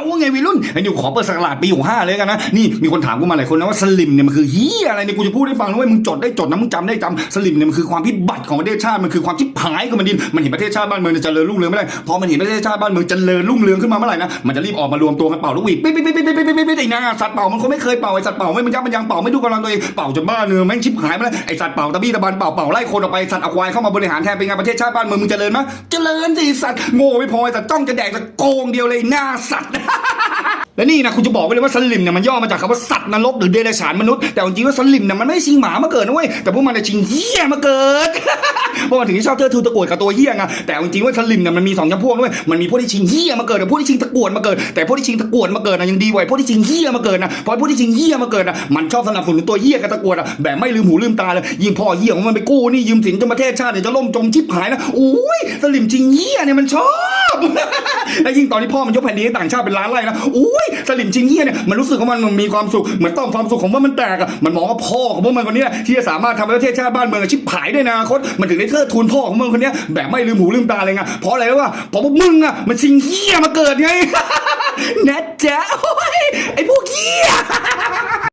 เอาไงวัรุ่นไอ้นิขอเปิดสกลาดปีหกห้าเลยกันนะนี่มีคนถามกูมาหลายคนนะว่าสลิมเนี่ยมันคือเฮียอะไรเนี่ยกูจะพูดให้ฟังนะเว้ยมึงจดได้จดนะมึงจำได้จำสลิมเนี่ยมันคือความพิบัติของประเทศชาติมันคือความชิบหายของมันดินมันเห็นประเทศชาติบ้านเมืองจะเจริญรุ่งเรืองไม่ได้พอมันเห็นประเทศชาติบ้านเมืองจะเจริญรุ่งเรืองขึ้นมาเมื่อไหร่นะมันจะรีบออกมารวมตัวกันเป่าลูกหวีปิ๊บปิ๊บปิ๊บปิ๊บปิ๊บปิ๊บไอ้นางสัตว์เป่ามันคงไม่เคยเป่าไอ้สัตว์เป่าไม่มันยับมันยังเป่าไม่ดูกำลังตัวเองเป่าจนบ้าเนื้อแม่งชิบหายมาแล้วไอ้สัตว์เป่าตะบี้ตะบันเป่าเป่าไล่คนออกไปสัตว์อควายเข้ามาบริหารแทนเป็นไงประเทศชาติบ้านเมืองมึงเจริญมั้ยเจริญสิสัตว์โง่ไม่พอสัตว์จ้องจะแดกจะโกงเดียวเลยหน้าสัตว์และนี่นะคุณจะบอกไว้เลยว่าสลิมเนี่ยมันย่อมาจากคำว่าสัตว์นรกหรือเดรัจฉานมนุษย์แต่จริงๆว่าสลิมเนี่ยมันไม่ชิงหมามาเกิดนะเว้ยแต่พวกมันเนี่ยชิงเหี้ยมาเกิดเพราะมันถึงที่ชอบเทิดทูนตะกรวดกับตัวเหี้ยไงแต่จริงๆว่าสลิมเนี่ยมันมีสองจำพวกด้วยมันมีพวกที่ชิงเหี้ยมาเกิดกับพวกที่ชิงตะกรวดมาเกิด แต่พวกที่ชิงตะกรวดมาเกิดนะยังดีกว่าพวกที่ชิงเหี้ยมาเกิดนะเพราะพวกที่ชิงเหี้ยมาเกิดนะมันชอบสนับสนุนตัวเหี้ยกับตะกรวดอะแบบไม่ลืมหูลืมตาเลยยิ่งพ่อเหี้ยของมันไปกู้หนี่ยืมสินจนประเทศชาติเนี่ยจะล่มจมชิบหายนะอุ้ยสลิมชิงเหี้ยเนี่ยมันชอบ และยิ่งตอนที่พ่อมันยกแผ่นดินให้ต่างชาติเป็นล้านไร่นะอุ้ยสลิมชิงเฮียเนี่ยมันรู้สึกว่ามันมีความสุขเหมือนต้องความสุขของว่ามันแตกอะมันมองว่าพ่อของพวกมันคนเนี้ยที่จะสามารถทำให้ประเทศชาติบ้านเมืองชิบหายได้ในอนาคตมันถึงได้เทิดทูนพ่อของมึงคนเนี้ยแบบไม่ลืมหูลืมตาเลยไงเพราะอะไรรู้ป่ะเพราะพวกมึงอะมันชิงเงี้ยมาเกิดไง นะจ๊ะโอ้ยไอ้พ